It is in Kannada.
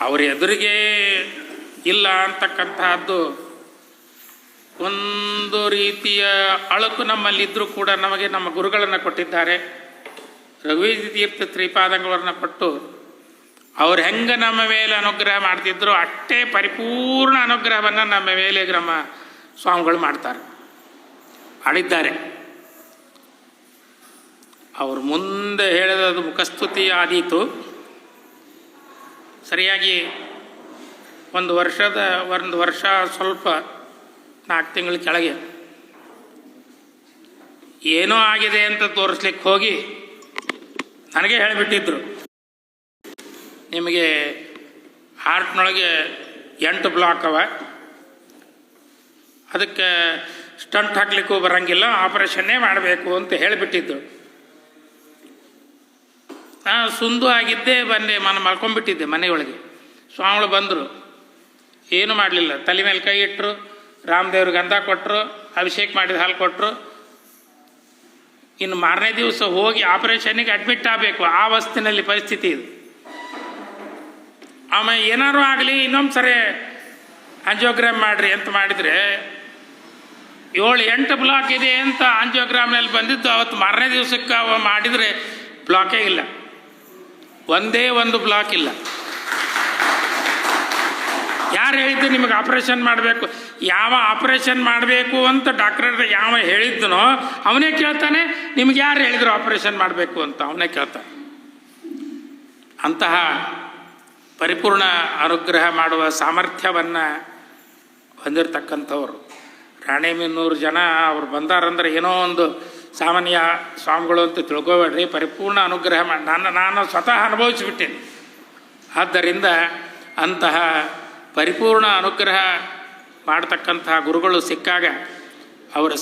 ಅವ್ರ ಎದುರಿಗೆ ಇಲ್ಲ ಅಂತಕ್ಕಂತಹದ್ದು ಒಂದು ರೀತಿಯ ಅಳಕು ನಮ್ಮಲ್ಲಿದ್ದರೂ ಕೂಡ ನಮಗೆ ನಮ್ಮ ಗುರುಗಳನ್ನು ಕೊಟ್ಟಿದ್ದಾರೆ. ರಘುವೀಜಿ ತೀರ್ಥ ತ್ರಿಪಾದಂಗಳನ್ನ ಕೊಟ್ಟು ಅವ್ರು ಹೆಂಗೆ ನಮ್ಮ ಮೇಲೆ ಅನುಗ್ರಹ ಮಾಡ್ತಿದ್ರು ಅಷ್ಟೇ ಪರಿಪೂರ್ಣ ಅನುಗ್ರಹವನ್ನು ನಮ್ಮ ಮೇಲೆ ನಮ್ಮ ಸ್ವಾಮಿಗಳು ಮಾಡ್ತಾರೆ. ಮಾಡಿದ್ದಾರೆ ಅವ್ರು ಮುಂದೆ ಹೇಳಿದ ಮುಖಸ್ತುತಿ ಆದೀತು. ಸರಿಯಾಗಿ ಒಂದು ವರ್ಷದ, ಒಂದು ವರ್ಷ ಸ್ವಲ್ಪ ನಾಲ್ಕು ತಿಂಗಳ ಕೆಳಗೆ ಏನೋ ಆಗಿದೆ ಅಂತ ತೋರಿಸ್ಲಿಕ್ಕೆ ಹೋಗಿ ನನಗೆ ಹೇಳಿಬಿಟ್ಟಿದ್ರು. ನಿಮಗೆ ಹಾರ್ಟ್ನೊಳಗೆ ಎಂಟು ಬ್ಲಾಕ್ ಅವ. ಅದಕ್ಕೆ ಸ್ಟಂಟ್ ಹಾಕ್ಲಿಕ್ಕೂ ಬರಂಗಿಲ್ಲ, ಆಪರೇಷನ್ನೇ ಮಾಡಬೇಕು ಅಂತ ಹೇಳಿಬಿಟ್ಟಿದ್ದು ನಾ ಸುಂದು ಆಗಿದ್ದೆ ಬಂದೆ, ಮನೆ ಮಲ್ಕೊಂಡ್ಬಿಟ್ಟಿದ್ದೆ ಮನೆಯೊಳಗೆ. ಸ್ವಾಮಿಗಳು ಬಂದರು. ಏನು ಮಾಡಲಿಲ್ಲ. ತಲೆ ಮೇಲೆ ಕೈ ಇಟ್ಟರು ರಾಮದೇವ್ರಿಗೆ ಗಂಧ ಕೊಟ್ಟರು ಅಭಿಷೇಕ ಮಾಡಿದ ಹಾಲು ಕೊಟ್ಟರು ಇನ್ನು ಮಾರನೇ ದಿವಸ ಹೋಗಿ ಆಪರೇಷನ್ನಿಗೆ ಅಡ್ಮಿಟ್ ಆಗಬೇಕು. ಆ ವಸ್ತಿನಲ್ಲಿ ಪರಿಸ್ಥಿತಿ ಇದು. ಆಮೇಲೆ ಏನಾರು ಆಗಲಿ, ಇನ್ನೊಂದು ಸರಿ ಆಂಜಿಯೋಗ್ರಾಮ್ ಮಾಡಿರಿ ಅಂತ ಮಾಡಿದರೆ, ಏಳು ಎಂಟು ಬ್ಲಾಕ್ ಇದೆ ಅಂತ ಆಂಜಿಯೋಗ್ರಾಮ್ನಲ್ಲಿ ಬಂದಿದ್ದು, ಅವತ್ತು ಮಾರನೇ ದಿವಸಕ್ಕೆ ಮಾಡಿದರೆ ಬ್ಲಾಕೇ ಇಲ್ಲ. ಒಂದೇ ಒಂದು ಬ್ಲಾಕ್ ಇಲ್ಲ. ಯಾರು ಹೇಳಿದ್ದು ನಿಮಗೆ ಆಪರೇಷನ್ ಮಾಡಬೇಕು? ಯಾವ ಆಪರೇಷನ್ ಮಾಡಬೇಕು ಅಂತ ಡಾಕ್ಟರ್ ಯಾವ ಹೇಳಿದ್ದನೋ ಅವನೇ ಕೇಳ್ತಾನೆ, ನಿಮ್ಗೆ ಯಾರು ಹೇಳಿದ್ರು ಆಪರೇಷನ್ ಮಾಡಬೇಕು ಅಂತ ಅವನೇ ಕೇಳ್ತಾನೆ. ಅಂತಹ ಪರಿಪೂರ್ಣ ಅನುಗ್ರಹ ಮಾಡುವ ಸಾಮರ್ಥ್ಯವನ್ನು ಹೊಂದಿರತಕ್ಕಂಥವ್ರು. ಮೀನೂರು ಜನ ಅವ್ರು ಬಂದಾರಂದ್ರೆ ಏನೋ ಒಂದು ಸಾಮಾನ್ಯ ಸ್ವಾಮಿಗಳು ಅಂತ ತಿಳ್ಕೊಬೇಡ್ರಿ, ಪರಿಪೂರ್ಣ ಅನುಗ್ರಹ ಮಾಡಿ ನಾನು ನಾನು ಸ್ವತಃ ಅನುಭವಿಸಿಬಿಟ್ಟೇನೆ. ಆದ್ದರಿಂದ ಅಂತಹ ಪರಿಪೂರ್ಣ ಅನುಗ್ರಹ ಮಾಡತಕ್ಕಂತಹ ಗುರುಗಳು ಸಿಕ್ಕಾಗ ಅವರ